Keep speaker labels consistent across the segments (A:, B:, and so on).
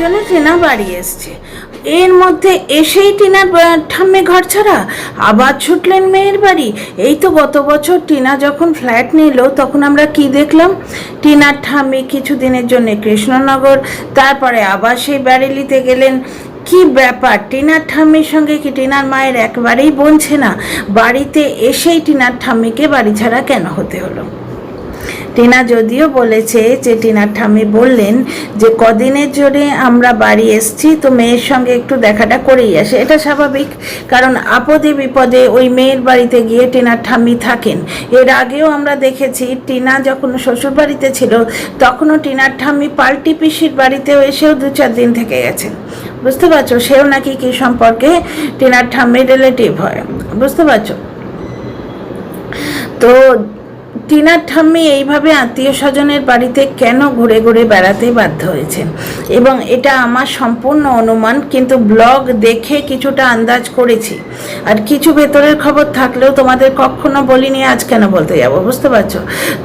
A: জন্য টিনা বাড়ি এসছে। এর মধ্যে এসেই টিনার ঠাম্মে ঘর ছাড়া আবার ছুটলেন মেয়ের বাড়ি। এই তো গত বছর টিনা যখন ফ্ল্যাট নিল, তখন আমরা কি দেখলাম? টিনার ঠাম্মি কিছুদিনের জন্য কৃষ্ণনগর, তারপরে আবার সেই ব্যারেলিতে গেলেন। কি ব্যাপার? টিনার ঠাম্মির সঙ্গে কি টিনার মায়ের একবারেই বনছে না? বাড়িতে এসেই টিনার ঠাম্মিকে বাড়ি ছাড়া কেন হতে হলো? টিনা যদিও বলেছে যে টিনার ঠাম্মি বললেন যে কদিনের জোরে আমরা বাড়ি এসছি, তো মেয়ের সঙ্গে একটু দেখাটা করেই আসে। এটা স্বাভাবিক, কারণ আপদে বিপদে ওই মেয়ের বাড়িতে গিয়ে টিনার ঠাম্মি থাকেন। এর আগেও আমরা দেখেছি, টিনা যখন শ্বশুর বাড়িতে ছিল, তখনও টিনার ঠাম্মি পাল্টি পিসির বাড়িতেও এসেও দু চার দিন থেকে গেছেন। বুঝতে পারছ? সেও নাকি কি সম্পর্কে টিনার ঠাম্মির রিলেটিভ হয়? বুঝতে পারছ? তো টিনার ঠাম্মি এইভাবে আত্মীয় স্বজনের বাড়িতে কেন ঘুরে ঘুরে বেড়াতে বাধ্য হয়েছেন? এবং এটা আমার সম্পূর্ণ অনুমান, কিন্তু ব্লগ দেখে কিছুটা আন্দাজ করেছি। আর কিছু ভেতরের খবর থাকলেও তোমাদের কখনো বলিনি, আজ কেন বলতে যাব, বুঝতে পারছ?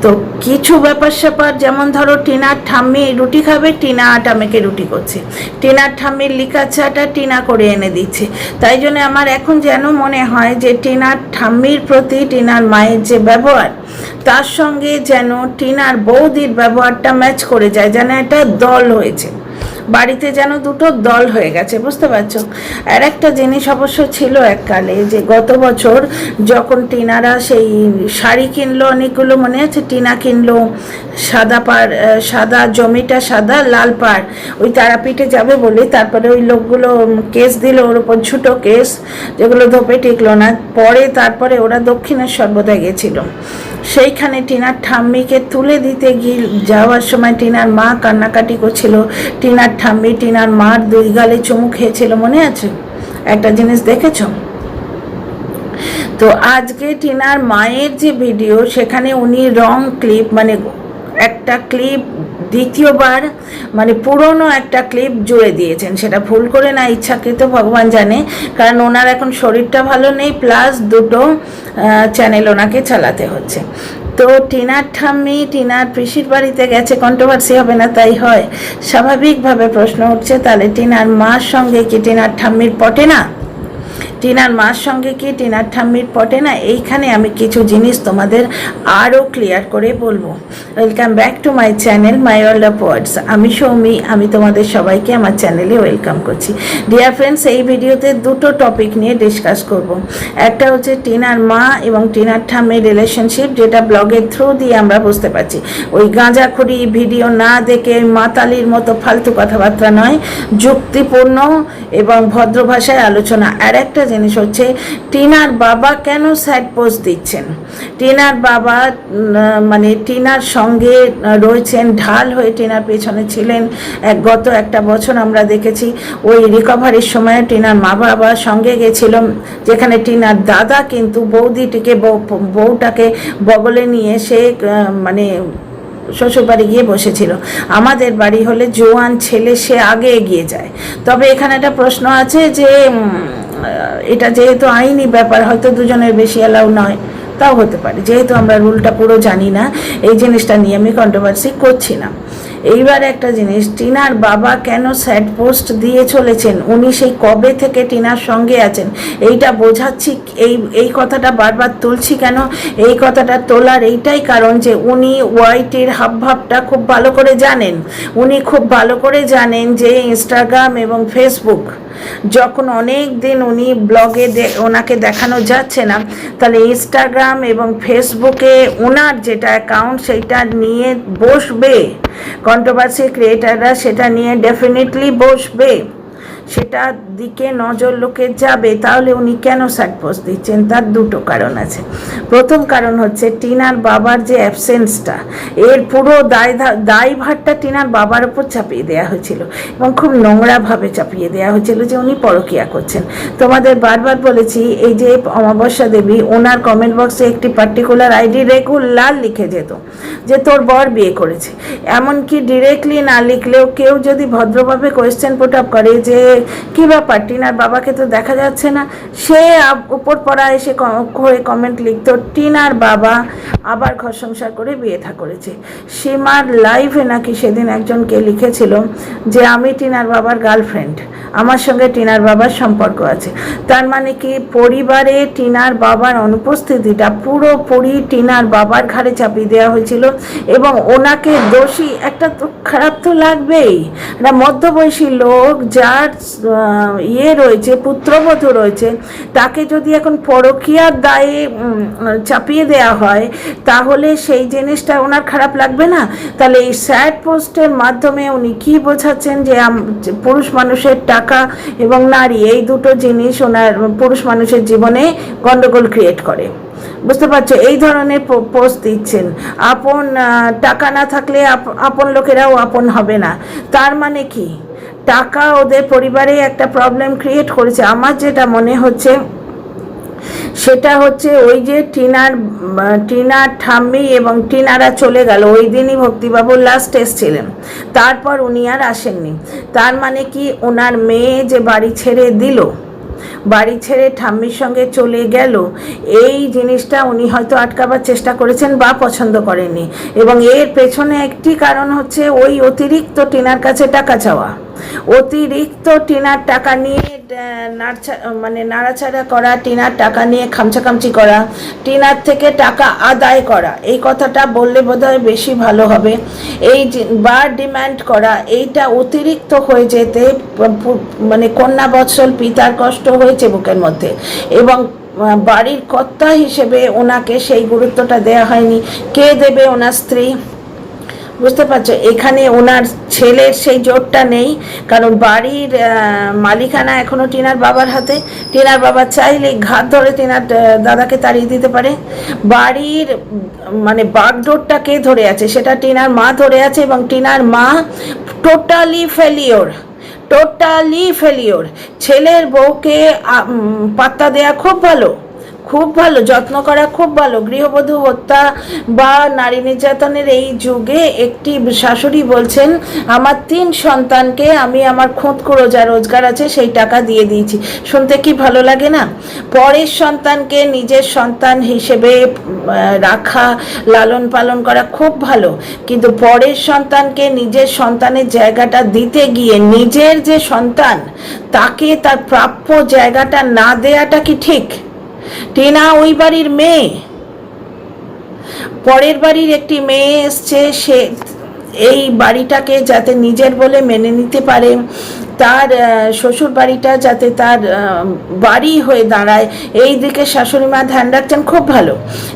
A: তো কিছু ব্যাপার স্যাপার, যেমন ধরো টিনার ঠাম্মি রুটি খাবে, টিনা আটামেকে রুটি করছে। টিনার ঠাম্মির লিকা চাটা টিনা করে এনে দিচ্ছে। তাই জন্য আমার এখন যেন মনে হয় যে টিনার ঠাম্মির প্রতি টিনার মায়ের যে ব্যবহার তার সঙ্গে যেন টিনার বৌদির ব্যবহারটা ম্যাচ করে যায় যেন একটা দল হয়েছে। বাড়িতে যেন দুটো দল হয়ে গেছে বুঝতে পারছ? আর একটা জিনিস অবশ্য ছিল এককালে যে গত বছর যখন টিনারা সেই শাড়ি কিনলো অনেকগুলো মনে আছে? টিনা কিনলো সাদা আহ, সাদা জমিটা সাদা লাল পাড় ওই তারাপীঠে যাবে বলে তারপরে ওই লোকগুলো কেস দিল ওর উপর ছোটো কেস যেগুলো ধোপে টিকলো না। পরে তারপরে ওরা দক্ষিণেশ্বর বোধহয় গেছিল। সেইখানে টিনার ঠাম্মিকে তুলে দিতে গিয়ে যাওয়ার সময় টিনার মা কান্নাকাটি করছিল। টিনার ঠাম্মি টিনার মার দুই গালে চুমু খেয়েছিল, মনে আছে? একটা জিনিস দেখেছ? তো আজকে টিনার মায়ের যে ভিডিও, সেখানে উনি রং ক্লিপ মানে একটা ক্লিপ দ্বিতীয়বার মানে পুরনো একটা ক্লিপ জুড়ে দিয়েছেন। সেটা ভুল করে না, ইচ্ছাকৃত ভগবান জানে, কারণ ওনার এখন শরীরটা ভালো নেই প্লাস দুটো চ্যানেল ওনাকে চালাতে হচ্ছে। তো টিনার ঠাম্মি, টিনার পিসির বাড়িতে গেছে কন্ট্রোভার্সি হবে না, তাই হয়। স্বাভাবিকভাবে প্রশ্ন উঠছে, তাহলে টিনার মার সঙ্গে কি টিনার ঠাম্মির পটে না? টিনার মার সঙ্গে কি টিনার ঠাম্মির পটে না? এইখানে আমি কিছু জিনিস তোমাদের আরও ক্লিয়ার করে বলব। Welcome back to my channel my world of আমি সৌমি, আমি তোমাদের সবাইকে আমার চ্যানেলে ওয়েলকাম করছি। ডিয়ার ফ্রেন্ডস এই ভিডিওতে দুটো টপিক নিয়ে ডিসকাস করব। একটা হচ্ছে টিনার মা এবং টিনার ঠাম্মির রিলেশনশিপ যেটা ব্লগের থ্রু দিয়ে আমরা বুঝতে পারছি। ওই গাঁজাখড়ি ভিডিও না দেখে মাতালির মতো ফালতু কথাবার্তা নয়, যুক্তিপূর্ণ এবং ভদ্র ভাষায় আলোচনা। আর একটা জিনিস হচ্ছে, টিনার বাবা কেন স্যাড পোস্ট দিচ্ছেন? টিনার বাবা মানে টিনার সঙ্গে রয়েছেন, ঢাল হয়ে টিনার পেছনে ছিলেন। এক গত একটা বছর আমরা দেখেছি, ওই রিকভারির সময় টিনার মা বাবা সঙ্গে গেছিলাম যেখানে টিনার দাদা কিন্তু বৌদিটিকে বউ- বউটাকে বগলে নিয়ে সে মানে শ্বশুর বাড়ি গিয়ে বসেছিল। আমাদের বাড়ি হলে জোয়ান ছেলে, সে আগে এগিয়ে যায়। তবে এখানে একটা প্রশ্ন আছে যে এটা যেহেতু আইনি ব্যাপার, হয়তো দুজনের বেশি অ্যালাউ নয়, তাও হতে পারে। যেহেতু আমরা রুলটা পুরো জানি না, এই জিনিসটা নিয়ে আমি কন্ট্রোভার্সি করছি না। এইবার একটা জিনিস, টিনার বাবা কেন স্যাড পোস্ট দিয়ে চলেছেন? উনি সেই কবে থেকে টিনার সঙ্গে আছেন? এইটা বোঝাচ্ছি, এই এই কথাটা বারবার তুলছি কেন? এই কথাটা তোলার এইটাই কারণ যে উনি ওয়াইটির হাবভাবটা খুব ভালো করে জানেন। উনি খুব ভালো করে জানেন যে ইনস্টাগ্রাম এবং ফেসবুক যখন অনেক দিন উনি ব্লগে ওনাকে দেখানো যাচ্ছে না, তাহলে ইনস্টাগ্রাম এবং ফেসবুকে ওনার যেটা অ্যাকাউন্ট সেটা নিয়ে বসবে। কন্ট্রোভার্সি ক্রিয়েটাররা সেটা নিয়ে ডেফিনেটলি বসবে। সেটার দিকে নজর লোকের যাবে, তাহলে উনি কেন স্যাড পোস্ট দিচ্ছেন? তার দুটো কারণ আছে। প্রথম কারণ হচ্ছে টিনার বাবার যে অ্যাবসেন্সটা এর পুরো দায় দায়ভারটা টিনার বাবার উপর চাপিয়ে দেওয়া হয়েছিল এবং খুব নোংরাভাবে চাপিয়ে দেওয়া হয়েছিল যে উনি পরকিয়া করছেন। তোমাদের বারবার বলেছি, এই যে অমাবস্যা দেবী, ওনার কমেন্ট বক্সে একটি পার্টিকুলার আইডি রেগুলার লিখে যেত, যে তোর বর বিয়ে করেছে। এমনকি ডিরেক্টলি না লিখলেও কেউ যদি ভদ্রভাবে কোয়েশ্চেন পুট আপ করে যে, কি ব্যাপার? ব্যাপার টিনার বাবাকে তো দেখা যাচ্ছে না। সে উপর পড়া এসে ক- হয়ে কমেন্ট লিখতো, টিনার বাবা আবার ঘর সংসার করে বিয়ে থা করেছে। সীমার লাইভে নাকি সেদিন একজনকে লিখেছিল যে, আমি টিনার বাবার গার্লফ্রেন্ড আমার সঙ্গে টিনার বাবার সম্পর্ক আছে। তার মানে কি, পরিবারে টিনার বাবার অনুপস্থিতিটা পুরোপুরি টিনার বাবার ঘাড়ে চাপিয়ে দেওয়া হয়েছিল এবং ওনাকে দোষী, একটা তো খারাপ তো লাগবেই। একটা মধ্যবয়সী লোক যার ইয়ে রয়েছে, পুত্রবধূ রয়েছে, তাকে যদি এখন পরকীয়ার দায়ে চাপিয়ে দেওয়া হয়, তাহলে সেই জিনিসটা ওনার খারাপ লাগবে না? তাহলে এই স্যাড পোস্টের মাধ্যমে উনি কি বোঝাচ্ছেন যে পুরুষ মানুষের টাকা এবং নারী, এই দুটো জিনিস ওনার পুরুষ মানুষের জীবনে গন্ডগোল ক্রিয়েট করে। বুঝতে পারছ? এই ধরনের পোস্ট দিচ্ছেন। আপন টাকা না থাকলে আপন লোকেরাও আপন হবে না। তার মানে কি? টাকা ওদের পরিবারে একটা প্রবলেম ক্রিয়েট করেছে। আমার যেটা মনে হচ্ছে, সেটা হচ্ছে ওই যে টিনার টিনার ঠাম্মি এবং টিনারা চলে গেল। ওই দিনই ভক্তিবাবু লাস্ট এসছিলেন। তারপর উনি আর আসেননি। তার মানে কি, ওনার মেয়ে যে বাড়ি ছেড়ে দিল, বাড়ি ছেড়ে ঠাম্মির সঙ্গে চলে গেল, এই জিনিসটা উনি হয়তো আটকাবার চেষ্টা করেছেন বা পছন্দ করেননি। এবং এর পেছনে একটি কারণ হচ্ছে ওই অতিরিক্ত টিনার কাছে টাকা চাওয়া। অতিরিক্ত টিনার টাকা নিয়ে নাড়ছা মানে নাড়াচাড়া করা, টিনার টাকা নিয়ে খামচাখামচি করা, টিনার থেকে টাকা আদায় করা, এই কথাটা বললে বোধহয় বেশি ভালো হবে। এই বা ডিমান্ড করা, এইটা অতিরিক্ত হয়ে যেতে মানে কন্যা বৎসল পিতার কষ্ট হয়েছে বুকের মধ্যে এবং বাড়ির কর্তা হিসেবে ওনাকে সেই গুরুত্বটা দেওয়া হয়নি। কে দেবে ওনার স্ত্রী? বুঝতে পারছ? এখানে ওনার ছেলের সেই জোরটা নেই, কারণ বাড়ির মালিকানা এখনও টিনার বাবার হাতে। টিনার বাবা চাইলে ঘাত ধরে টিনার দাদাকে তাড়িয়ে দিতে পারে। বাড়ির মানে বাগডোরটা কে ধরে আছে। সেটা টিনার মা ধরে আছে এবং টিনার মা টোটালি ফেলিওর টোটালি ফেলিওর। ছেলের বউকে পাত্তা দেয়া খুব ভালো। খুব ভালো, যত্ন করা খুব ভালো। গৃহবধূ হত্যা বা নারী নির্যাতনের এই যুগে একটি শাশুড়ি বলছেন, আমার তিন সন্তানকে আমি আমার খুঁত কুড়ো যা রোজগার আছে সেই টাকা দিয়ে দিয়েছি। শুনতে কি ভালো লাগে না? পরের সন্তানকে নিজের সন্তান হিসেবে রাখা, লালন পালন করা খুব ভালো। কিন্তু পরের সন্তানকে নিজের সন্তানের জায়গাটা দিতে গিয়ে নিজের যে সন্তান, তাকে তার প্রাপ্য জায়গাটা না দেয়াটা কি ঠিক? টিনা ওই বাড়ির মেয়ে। পরের বাড়ির একটি মেয়ে এসছে, সে এই বাড়িটাকে যাতে নিজের বলে মেনে নিতে পারে, তার শ্বশুর বাড়িটা যাতে তার বাড়ি হয়ে দাঁড়ায়, এই দিকে শাশুড়ি মা ধ্যান রাখছেন, খুব ভালো।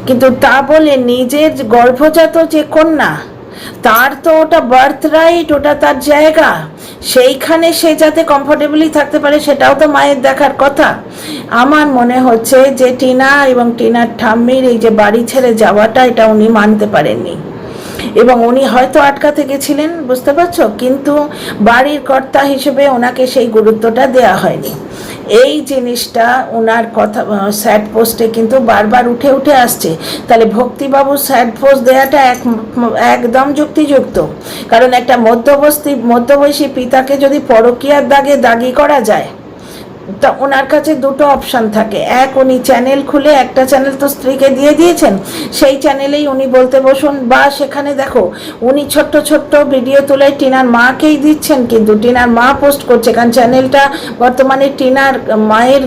A: কিন্তু তা বলে নিজের গর্ভজাত যে কন্যা, তার তো ওটা বার্থ রাইট, ওটা তার জায়গা। সেইখানে সে যাতে কমফোর্টেবলি থাকতে পারে, সেটাও তো মায়ের দেখার কথা। আমার মনে হচ্ছে যে টিনা এবং টিনার ঠাম্মির এই যে বাড়ি ছেড়ে যাওয়াটা, এটা উনি মানতে পারেননি। এবং উনি হয়তো আটকাতে গেছিলেন, বুঝতে পারছ? কিন্তু বাড়ির কর্তা হিসেবে ওনাকে সেই গুরুত্বটা দেওয়া হয়নি। এই জিনিসটা ওনার কথা, স্যাড পোস্টে কিন্তু বারবার উঠে উঠে আসছে। তাহলে ভক্তিবাবু স্যাড পোস্ট দেওয়াটা এক, একদম যুক্তিযুক্ত। কারণ একটা মধ্যবস্তি, মধ্যবয়সী পিতাকে যদি পরকীয়ার দাগে দাগি করা যায় তা ওনার কাছে দুটো অপশান থাকে। এক উনি চ্যানেল খুলে একটা চ্যানেল তো স্ত্রীকে দিয়ে দিয়েছেন। সেই চ্যানেলেই উনি বলতে বসুন, বা, সেখানে দেখো, উনি ছোট্ট ছোট্ট ভিডিও তুলে টিনার মাকেই দিচ্ছেন, কিন্তু টিনার মা পোস্ট করছে। কারণ চ্যানেলটা বর্তমানে টিনার মায়ের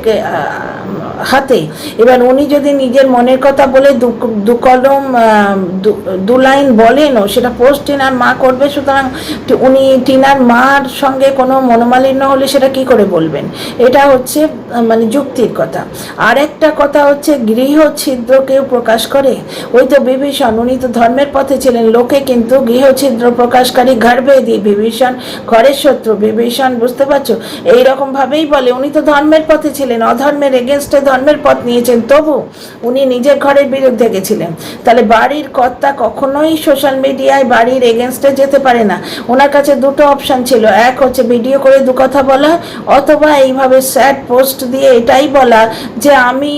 A: হাতে। এবার উনি যদি নিজের মনের কথা বলে দু কলম দু- লাইন বলেনও, সেটা পোস্ট টিনার মা করবে, সুতরাং উনি টিনার মার সঙ্গে কোনো মনোমালিন্য হলে সেটা কি করে বলবেন? এটা হচ্ছে মানে যুক্তির কথা। আর একটা কথা হচ্ছে গৃহ ছিদ্র কেউ প্রকাশ করে? ওই তো বিভীষণ, উনি তো ধর্মের পথে ছিলেন, লোকে কিন্তু গৃহ ছিদ্র প্রকাশকারী ঘর বেদি বিভীষণ, ঘরের শত্রু বিভীষণ, বুঝতে পারছ? এইরকমভাবেই বলে, উনি তো ধর্মের পথে ছিলেন, অধর্মের এগেনস্টে ধর্মের পথ নিয়েছেন, তবু উনি নিজের ঘরের বিরুদ্ধে গেছিলেন। তাহলে বাড়ির কর্তা কখনোই সোশ্যাল মিডিয়ায় বাড়ির এগেনস্টে যেতে পারে না। ওনার কাছে দুটো অপশন ছিল, এক হচ্ছে ভিডিও করে দু কথা বলা, অথবা এইভাবে স্যাড পোস্ট দিয়ে এটাই বলা যে আমি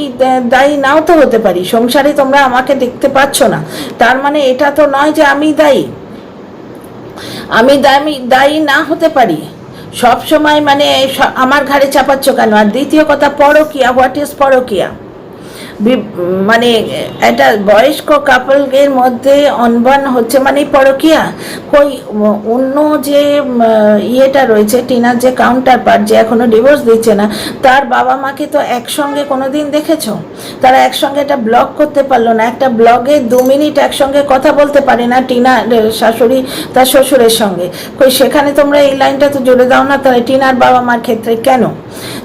A: দায়ী নাও তো হতে পারি, সংসারে তোমরা আমাকে দেখতে পাচ্ছ না। তার মানে এটা তো নয় যে আমি দায়ী। আমি দায়ী দায়ী না হতে পারি। সব সময় মানে আমার ঘাড়ে চাপাচ্ছ কেন? আর দ্বিতীয় কথা পরকিয়া হোয়াট ইজ পরকিয়া? মানে একটা বয়স্ক কাপলদের মধ্যে অনবান হচ্ছে মানে পরকিয়া। কই, অন্য যে ইয়েটা রয়েছে, টিনার যে কাউন্টার পার্ট যে এখনও ডিভোর্স দিচ্ছে না, তার বাবা মাকে তো একসঙ্গে কোনোদিন দেখেছ? তারা একসঙ্গে এটা ব্লগ করতে পারল না, একটা ব্লগে দু মিনিট একসঙ্গে কথা বলতে পারে না টিনার শাশুড়ি, তার শ্বশুরের সঙ্গে। কই, সেখানে তোমরা এই লাইনটা তো জুড়ে দাও না, তাহলে টিনার বাবা মার ক্ষেত্রে কেন?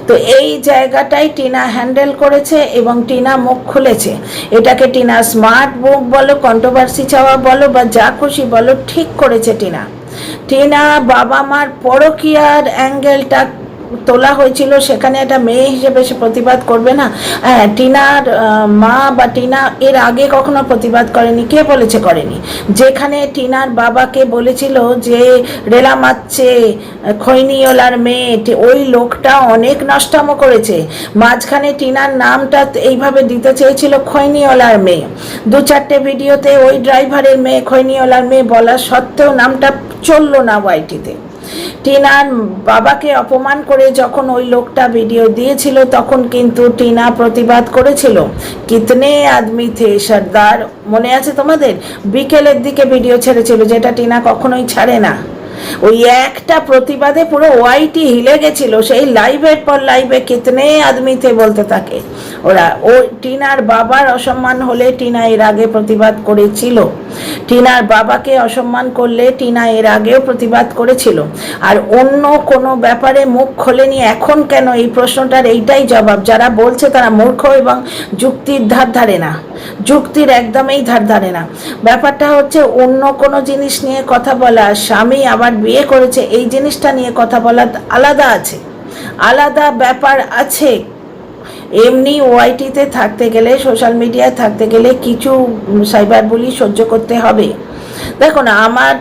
A: তো এই জায়গাটাই টিনা হ্যান্ডেল করেছে এবং টিনা মুখ খুলেছে। এটাকে টিনা স্মার্ট বুক বলো কন্ট্রোভার্সি চাওয়া বলো বা যা খুশি বলো, ঠিক করেছে টিনা। টিনা বাবা মার পরকিয়ার অ্যাঙ্গেলটা তোলা হয়েছিল, সেখানে একটা মেয়ে হিসেবে সে প্রতিবাদ করবে না। হ্যাঁ টিনার মা বা টিনা এর আগে কখনো প্রতিবাদ করেনি, কে বলেছে করেনি? যেখানে টিনার বাবাকে বলেছিল যে, রেলা মাচ্ছে খৈনিওলার মেয়ে ওই লোকটা অনেক নষ্টামো করেছে। মাঝখানে টিনার নামটা এইভাবে দিতে চেয়েছিল খৈনিওলার মেয়ে। দু চারটে ভিডিওতে ওই ড্রাইভারের মেয়ে খৈনিওলার মেয়ে বলা সত্ত্বেও নামটা চলল না ওয়াইটিতে। টিনার বাবাকে অপমান করে যখন ওই লোকটা ভিডিও দিয়েছিল, তখন কিন্তু টিনা প্রতিবাদ করেছিল। কিতনে আদমি থে সর্দার? মনে আছে তোমাদের? বিকেলের দিকে ভিডিও ছেড়েছিল, যেটা টিনা কখনোই ছাড়ে না। ওই একটা প্রতিবাদে পুরো ওয়াইটি হিলে গেছিল, সেই লাইভের পর লাইভে কিতনে আদমি থে বলতে থাকে। ওরা, ও টিনার বাবার অসম্মান হলে টিনা এর আগে প্রতিবাদ করেছিল। টিনার বাবাকে অসম্মান করলে টিনা এর আগেও প্রতিবাদ করেছিল। আর অন্য কোনো ব্যাপারে মুখ খোলেনি, এখন কেন এই প্রশ্নটার এইটাই জবাব? যারা বলছে তারা মূর্খ এবং যুক্তির ধার ধারে না। যুক্তির একদমই ধার ধারে না। ব্যাপারটা হচ্ছে অন্য কোনো জিনিস নিয়ে কথা বলা, স্বামী আবার বিয়ে করেছে, এই জিনিসটা নিয়ে কথা বলা আলাদা আছে। আলাদা ব্যাপার আছে। এমনি ওআইটিতে থাকতে গেলে সোশ্যাল মিডিয়ায় থাকতে গেলে কিছু সাইবার বুলি সহ্য করতে হবে। দেখো না, আমার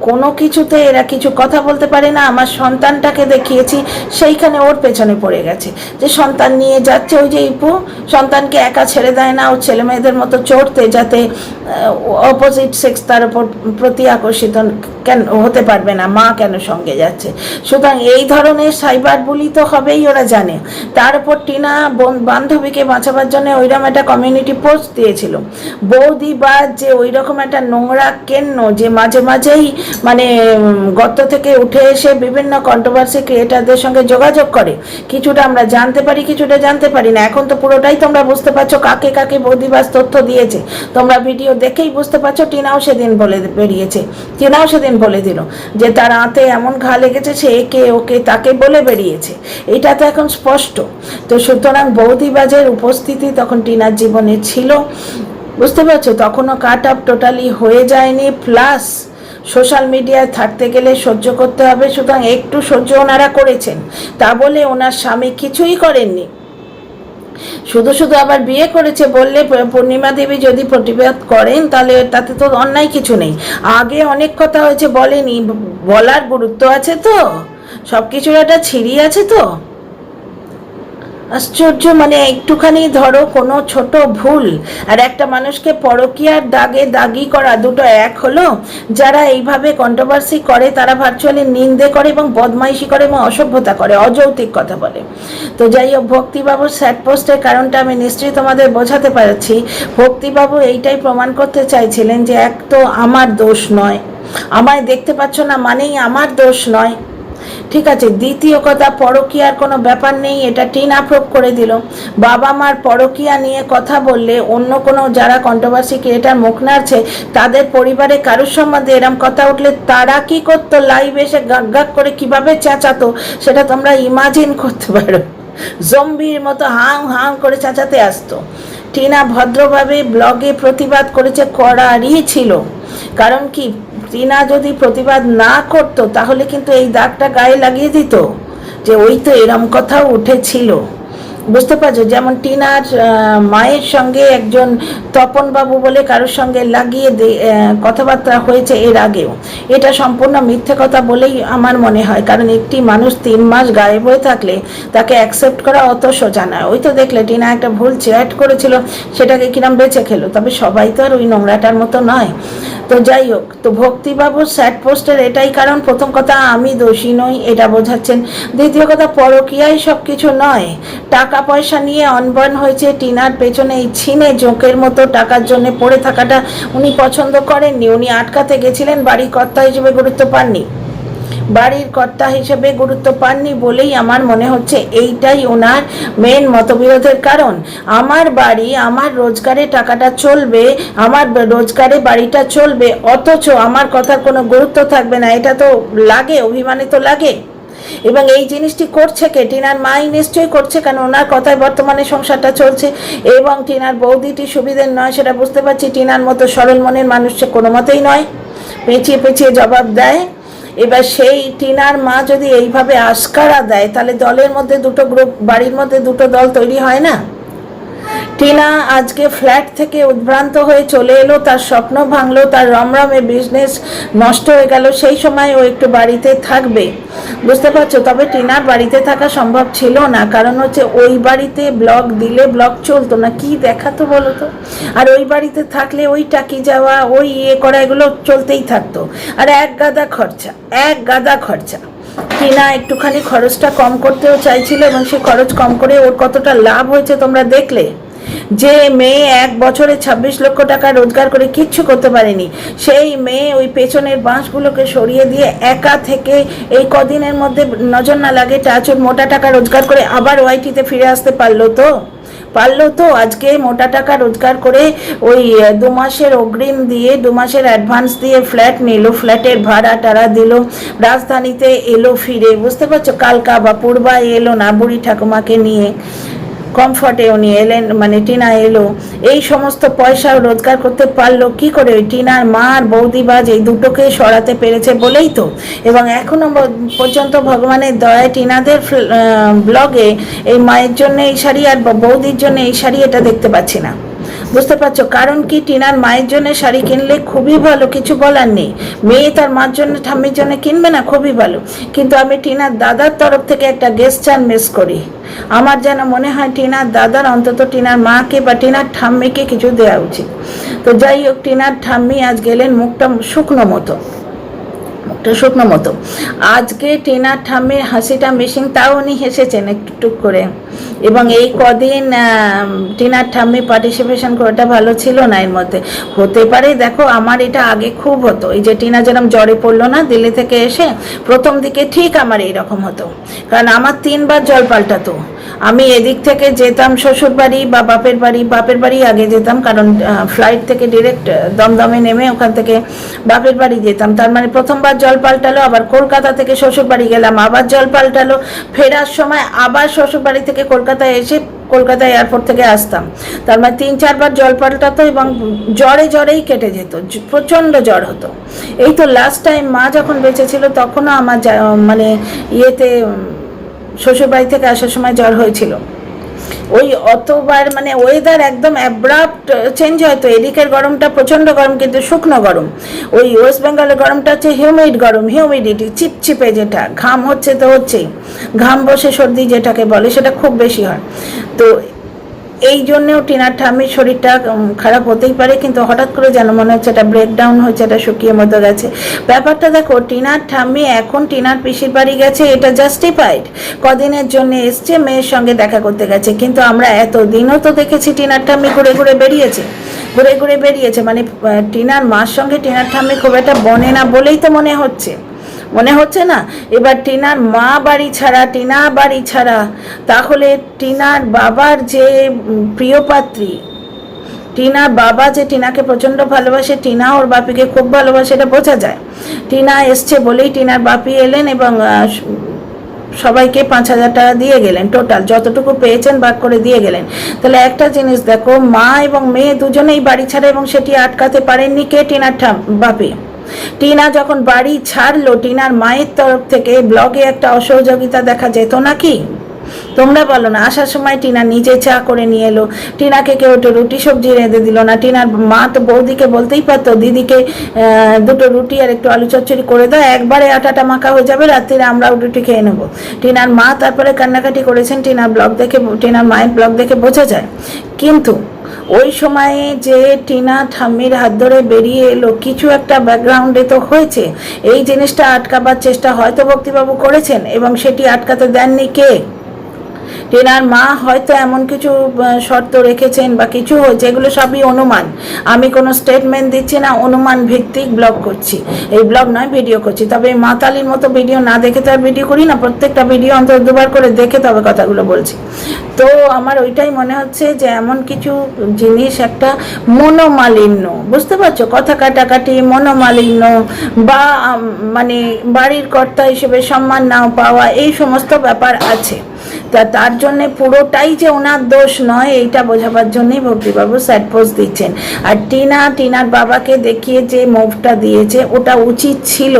A: কোনো কিছুতে এরা কিছু কথা বলতে পারে না, আমার সন্তানটাকে দেখিয়েছি, সেইখানে ওর পেছনে পড়ে গেছে। যে সন্তান নিয়ে যাচ্ছে ওই যে ইপু, সন্তানকে একা ছেড়ে দেয় না ও ছেলে মেয়েদের মতো চড়তে যাতে অপোজিট সেক্স তার উপর প্রতি আকর্ষিত কেন হতে পারবে না, মা কেন সঙ্গে যাচ্ছে? সুতরাং এই ধরনের সাইবার বুলি তো হবেই, ওরা জানে। তার উপর টিনা বোন- বান্ধবীকে বাঁচাবার জন্য ওইরকম একটা কমিউনিটি পোস্ট দিয়েছিল। বৌদি বা যে ওই রকম একটা নোংরা কেন্ন? যে মাঝে মাঝেই মানে গর্ত থেকে উঠে এসে বিভিন্ন কন্ট্রোভার্সি ক্রিয়েটারদের সঙ্গে যোগাযোগ করে। কিছুটা আমরা জানতে পারি, কিছুটা জানতে পারি না। এখন তো পুরোটাই তোমরা বুঝতে পারছ কাকে কাকে বৌদিবাস তথ্য দিয়েছে। তোমরা ভিডিও দেখেই বুঝতে পারছ টিনাও সেদিন বলে বেরিয়েছে। টিনাও সেদিন বলে দিল যে তার আঁতে এমন ঘা লেগেছে সে একে ওকে তাকে বলে বেরিয়েছে। এটা তো এখন স্পষ্ট। তো সুতরাং বৌদিবাজের উপস্থিতি তখন টিনার জীবনে ছিল। বুঝতে পারছ? তখনও কাট আপ টোটালি হয়ে যায়নি। প্লাস সোশ্যাল মিডিয়ায় থাকতে গেলে সহ্য করতে হবে, সুতরাং একটু সহ্য ওনারা করেছেন। তা বলে ওনার স্বামী কিছুই করেননি। শুধু শুধু আবার বিয়ে করেছে বললে পূর্ণিমা দেবী যদি প্রতিবাদ করেন, তাহলে তাতে তো অন্যায় কিছু নেই। আগে অনেক কথা হয়েছে বলেনি বলার গুরুত্ব আছে তো? সব কিছুর একটা ছিড়ি আছে তো? আশ্চর্য মানে একটুখানি ধরো কোনো ছোট ভুল। আর একটা মানুষকে পরকীয়ার দাগে দাগি করা, দুটো এক হলো, যারা এইভাবে কন্ট্রোভার্সি করে, তারা ভার্চুয়ালি নিন্দে করে এবং বদমাইশি করে এবং অসভ্যতা করে, অযৌক্তিক কথা বলে। তো যাই হোক, ভক্তিবাবুর স্যাট পোস্টের কারণটা আমি নিশ্চয়ই তোমাদের বোঝাতে পারছি। ভক্তিবাবু এইটাই প্রমাণ করতে চাইছিলেন যে এক তো আমার দোষ নয়। আমায় দেখতে পাচ্ছ না মানেই আমার দোষ নয়। ঠিক আছে, দ্বিতীয় কথা, পরকীয়ার কোনো ব্যাপার নেই, এটা টিন আপ্রুভ করে দিল। বাবা মার পরকীয়া নিয়ে কথা বললে অন্য কোনো যারা কন্ট্রোভার্সি ক্রিয়েটার মুখ নাড়ছে তাদের পরিবারে কারোর সম্বন্ধে এরম কথা উঠলে তারা কি করতো? লাইভ এসে গাক গাক করে কীভাবে চেঁচাতো? সেটা তোমরা ইমাজিন করতে পারো। জম্বির মতো হাং হাং করে চেঁচাতে আসতো। টিনা ভদ্রভাবে ব্লগে প্রতিবাদ করেছে, করারই ছিল। কারণ কি? টিনা যদি প্রতিবাদ না করতো, তাহলে কিন্তু এই দাগটা গায়ে লাগিয়ে দিত যে ওই তো এরম কথাও উঠেছিল। বুঝতে পারছ? যেমন টিনার মায়ের সঙ্গে একজন তপন বাবু বলে কারোর সঙ্গে লাগিয়ে কথাবার্তা হয়েছে এর আগেও। এটা সম্পূর্ণ মিথ্যে কথা বলেই আমার মনে হয়। কারণ একটি মানুষ তিন মাস গায়েব হয়ে থাকলে তাকে অ্যাকসেপ্ট করা অত সোজা নয় ওই তো দেখলে টিনা একটা ভুল চ্যাট করেছিল, সেটাকে কিরম বেঁচে খেলো। তবে সবাই তো আর ওই নোংরাটার মতো নয়। তো যাই হোক, তো ভক্তিবাবুর স্যাট পোস্টের এটাই কারণ প্রথম কথা আমি দোষী নই, এটা বোঝাচ্ছেন। দ্বিতীয় কথা পরকীয়াই সব কিছু নয়। টাকা পয়সা নিয়ে অনবন হয়েছে, টিনার পেছনে এই ছিনে জোঁকের মতো টাকার জন্য পড়ে থাকাটা উনি পছন্দ করেননি। উনি আটকাতে গেছিলেন বাড়ি কর্তা হিসেবে গুরুত্ব পাননি। বাড়ির কর্তা হিসেবে গুরুত্ব পাননি বলেই আমার মনে হচ্ছে এইটাই ওনার মেন মতবিরোধের কারণ। আমার বাড়ি, আমার রোজগারে টাকাটা চলবে, আমার রোজগারে বাড়িটা চলবে, অথচ আমার কথার কোনো গুরুত্ব থাকবে না, এটা তো লাগে, অভিমানে তো লাগে। এবং এই জিনিসটি করছে কে? টিনার মাই নিশ্চয়ই করছে কারণ ওনার কথায় বর্তমানে সংসারটা চলছে এবং টিনার বৌদিটি সুবিধের নয়, সেটা বুঝতে পারছি। টিনার মতো সরল মনের মানুষ সে কোনো মতেই নয়। পেঁচিয়ে পেঁচিয়ে জবাব দেয়। এবার সেই টিনার মা যদি এইভাবে আস্কারা দেয়, তাহলে দলের মধ্যে দুটো গ্রুপ বাড়ির মধ্যে দুটো দল তৈরি হয় না? টিনা আজকে ফ্ল্যাট থেকে উদ্ভ্রান্ত হয়ে চলে এলো, তার স্বপ্ন ভাঙলো, তার রমরমে বিজনেস নষ্ট হয়ে গেল, সেই সময় ও একটু বাড়িতে থাকবে। বুঝতে পারছ? তবে টিনার বাড়িতে থাকা সম্ভব ছিল না, কারণ হচ্ছে ওই বাড়িতে ব্লগ দিলে ব্লগ চলতো না, কি দেখাতো বলো তো আর ওই বাড়িতে থাকলে ওই টাকি যাওয়া, ওই ইয়ে করা, এগুলো চলতেই থাকতো। আর এক গাদা খরচা, এক গাদা খরচা। টিনা একটুখানি খরচটা কম করতেও চাইছিল এবং সে খরচ কম করে ওর কতটা লাভ হয়েছে তোমরা দেখলে? যে মেয়ে এক বছরে ছাব্বিশ লক্ষ টাকা রোজগার করে কিচ্ছু করতে পারেনি, সেই মেয়ে ওই পেছনের বাঁশগুলোকে সরিয়ে দিয়ে একা থেকে এই কদিনের মধ্যে নজর না লাগে টাচুর মোটা টাকা রোজগার করে আবার ওয়াইটিতে ফিরে আসতে পারল তো? পারল তো? আজকে মোটা টাকা রোজগার করে ওই দু মাসের অগ্রিম দিয়ে, দু মাসের অ্যাডভান্স দিয়ে ফ্ল্যাট নিল ফ্ল্যাটের ভাড়া টাড়া দিল, রাজধানীতে এলো ফিরে। বুঝতে পারছ? কালকা বা পূর্বায় এলো না বুড়ি ঠাকুমাকে নিয়ে। কমফর্টে উনি এলেন মানে টিনা এলো। এই সমস্ত পয়সা রোজগার করতে পারল কি করে? ওই টিনার মা আর বৌদিবাজ এই দুটোকে সরাতে পেরেছে বলেই তো। এবং এখনও পর্যন্ত ভগবানের দয়ায় টিনাদের ব্লগে এই মায়ের জন্য এই শাড়ি আর বৌদির জন্য এই শাড়ি এটা দেখতে পাচ্ছি না। বুঝতে পারছ? কারণ কি? টিনার মায়ের জন্য শাড়ি কিনলে খুবই ভালো, কিছু বলার নেই। মেয়ে তার মার জন্য, ঠাম্মির জন্য কিনবে না? খুবই ভালো। কিন্তু আমি টিনার দাদার তরফ থেকে একটা গেস্ট চান মিস করি। আমার যেন মনে হয় টিনার দাদার অন্তত টিনার মাকে বা টিনার ঠাম্মিকে কিছু দেওয়া উচিত। তো যাই হোক, টিনার ঠাম্মি আজ গেলেন মুখটা শুকনো মতো। শুকনো মতো। আজকে টিনার ঠাম্মির হাসিটা মিশিং তাও উনি হেসেছেন একটু টুক করে। এবং এই কদিন টিনার ঠাম্মি পার্টিসিপেশন করাটা ভালো ছিল না এর মধ্যে। হতে পারে, দেখো, আমার এটা আগে খুব হতো। এই যে টিনা যেরকম জ্বরে পড়ল না, দিল্লি থেকে এসে প্রথম দিকে ঠিক আমার এইরকম হতো। কারণ আমার তিনবার জল পাল্টাতো। আমি এদিক থেকে যেতাম শ্বশুর বাড়ি বা বাপের বাড়ি বাপের বাড়ি আগে যেতাম, কারণ ফ্লাইট থেকে ডিরেক্ট দমদমে নেমে ওখান থেকে বাপের বাড়ি যেতাম। তার মানে প্রথমবার জল পাল্টালো, আবার কলকাতা থেকে শ্বশুর বাড়ি গেলাম, আবার জল পাল্টালো। ফেরার সময় আবার শ্বশুর বাড়ি থেকে কলকাতায় এসে কলকাতা এয়ারপোর্ট থেকে আসতাম। তার মানে তিন চারবার জল পাল্টাতো এবং জ্বরে জ্বরেই কেটে যেত প্রচণ্ড জ্বর হতো। এই তো লাস্ট টাইম মা যখন বেঁচে ছিল তখনও আমার মানে ইয়েতে শ্বশুরবাড়ি থেকে আসার সময় জ্বর হয়েছিল। ওই অতবার মানে ওয়েদার একদম অ্যাব্রাপ্ট চেঞ্জ হয় তো। এদিকের গরমটা প্রচণ্ড গরম কিন্তু শুকনো গরম। ওই ওয়েস্ট বেঙ্গলের গরমটা হচ্ছে হিউমিড গরম হিউমিডিটি চিপচিপে যেটা, ঘাম হচ্ছে তো হচ্ছেই। ঘাম বসে সর্দি যেটাকে বলে, সেটা খুব বেশি হয়। তো এই জন্যেও টিনার ঠাম্মির শরীরটা খারাপ হতেই পারে, কিন্তু হঠাৎ করে যেন মনে হচ্ছে এটা ব্রেকডাউন হয়েছে, এটা শুকিয়ে মতো গেছে। ব্যাপারটা দেখো, টিনার ঠাম্মি এখন টিনার পিসির বাড়ি গেছে, এটা জাস্টিফাইড কদিনের জন্য এসছে, মেয়ের সঙ্গে দেখা করতে গেছে, কিন্তু আমরা এত দিনও তো দেখেছি টিনার ঠাম্মি ঘুরে ঘুরে বেরিয়েছে। ঘুরে ঘুরে বেরিয়েছে মানে টিনার মার সঙ্গে টিনার ঠাম্মি খুব একটা বনে না বলেই তো মনে হচ্ছে। মনে হচ্ছে না? এবার টিনার মা বাড়ি ছাড়া টিনা বাড়ি ছাড়া তাহলে টিনার বাবার যে উম, প্রিয় পাত্রী টিনার বাবা যে টিনাকে প্রচণ্ড ভালোবাসে টিনা ওর বাপিকে খুব ভালোবাসে এটা বোঝা যায়। টিনা এসছে বলেই টিনার বাপি এলেন এবং সবাইকে পাঁচ হাজার টাকা দিয়ে গেলেন টোটাল যতটুকু পেয়েছেন ভাগ করে দিয়ে গেলেন। তাহলে একটা জিনিস দেখো মা এবং মেয়ে দুজনেই বাড়ি ছাড়া এবং সেটি আটকাতে পারেননি কে? টিনার বাপি। টিনা যখন বাড়ি ছাড়লো, টিনার মায়ের তরফ থেকে ব্লগে একটা অসহযোগিতা দেখা যেত নাকি? তোমরা বলো না, আসার সময় টিনা নিজে চা করে নিয়ে এলো। টিনাকে কেউ একটু রুটি সবজি রেঁধে দিল না। টিনার মা তো বৌদিকে বলতেই পারতো, দিদিকে দুটো রুটি আর একটু আলু চচ্চড়ি করে দাও, একবারে আটাটা মাখা হয়ে যাবে, রাত্রিরে আমরাও রুটি খেয়ে নেব। টিনার মা তারপরে কান্নাকাটি করেছেন টিনার ব্লগ দেখে, টিনার মায়ের ব্লগ দেখে বোঝা যায়। কিন্তু ওই সময়ে যে টিনা ঠাম্মির হাত ধরে বেরিয়ে এলো, কিছু একটা ব্যাকগ্রাউন্ডে তো হয়েছে। এই জিনিসটা আটকাবার চেষ্টা হয়তো ভক্তিবাবু করেছেন এবং সেটি আটকাতে দেননি কে? টিনার মা হয়তো এমন কিছু শর্ত রেখেছেন বা কিছু হয়েছে এগুলো সবই অনুমান। আমি কোনো স্টেটমেন্ট দিচ্ছি না, অনুমান ভিত্তিক ব্লগ করছি। এই ব্লগ নয় ভিডিও করছি। তবে মাতালির মতো ভিডিও না দেখে তো আর ভিডিও করি না, প্রত্যেকটা ভিডিও অন্তত দুবার করে দেখে তবে কথাগুলো বলছি। তো আমার ওইটাই মনে হচ্ছে যে এমন কিছু জিনিস একটা মনোমালিন্য, বুঝতে পারছ? কথা কাটাকাটি, মনোমালিন্য বা মানে বাড়ির কর্তা হিসেবে সম্মান নাও পাওয়া, এই সমস্ত ব্যাপার আছে। তা তার জন্যে পুরোটাই যে ওনার দোষ নয়, এইটা বোঝাবার জন্যই ভক্তিবাবু স্যাড পোস্ট দিচ্ছেন। আর টিনা, টিনার বাবাকে দেখিয়ে যে মুভটা দিয়েছে, ওটা উচিত ছিল।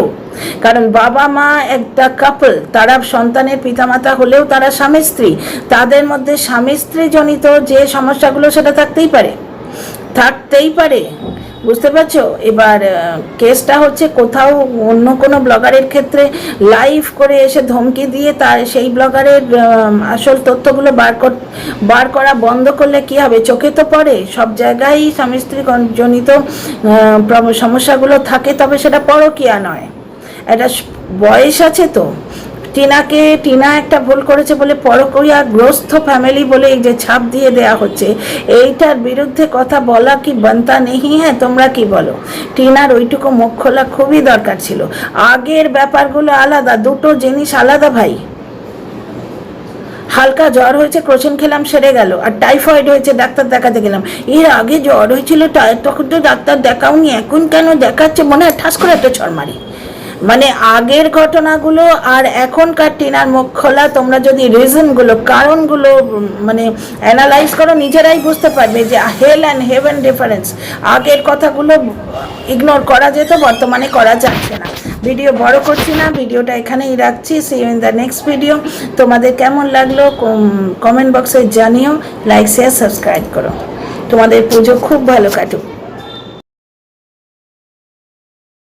A: কারণ বাবা মা একটা কাপল তারা সন্তানের পিতামাতা হলেও তারা স্বামী স্ত্রী। তাদের মধ্যে স্বামী স্ত্রী জনিত যে সমস্যাগুলো সেটা থাকতেই পারে। থাকতেই পারে। বুঝতে পারছ? এবার কেসটা হচ্ছে কোথাও অন্য কোনো ব্লগারের ক্ষেত্রে লাইভ করে এসে ধমকি দিয়ে তার সেই ব্লগারের আসল তথ্যগুলো বার কর, বার করা বন্ধ করলে কি হবে? চোখে তো পড়ে, সব জায়গায় স্বামী স্ত্রী জনিত সমস্যাগুলো থাকে, তবে সেটা পরকিয়া নয়। একটা বয়স আছে তো। টিনাকে, টিনা একটা ভুল করেছে বলে পরকরিয়া গ্রস্ত ফ্যামিলি বলে এই যে ছাপ দিয়ে দেয়া হচ্ছে, এইটার বিরুদ্ধে কথা বলা কি বান্তা নেই? হ্যাঁ তোমরা কি বলো? টিনার ওইটুকু মুখ খোলা খুবই দরকার ছিল। আগের ব্যাপারগুলো আলাদা, দুটো জিনিস আলাদা ভাই। হালকা জ্বর হয়েছে, ক্রোচেন খেলাম, সেরে গেল। আর টাইফয়েড হয়েছে, ডাক্তার দেখাতে গেলাম। এর আগে জ্বর হয়েছিল তখন তো ডাক্তার দেখাওনি, এখন কেন দেখাচ্ছে? মনে হয় ঠাস করে একটা ছড় মারি। মানে আগের ঘটনাগুলো আর এখনকার টিনার মুখ খোলা, তোমরা যদি রিজনগুলো কারণগুলো মানে অ্যানালাইজ করো, নিজেরাই বুঝতে পারবে যে হেল অ্যান্ড হেভেন ডিফারেন্স আগের কথাগুলো ইগনোর করা যেত, বর্তমানে করা যাচ্ছে না। ভিডিও বড় করছি না ভিডিওটা এখানেই রাখছি। See in the next video তোমাদের কেমন লাগল কমেন্ট বক্সে জানিও। লাইক শেয়ার সাবস্ক্রাইব করো। তোমাদের পুজো খুব ভালো কাটুক।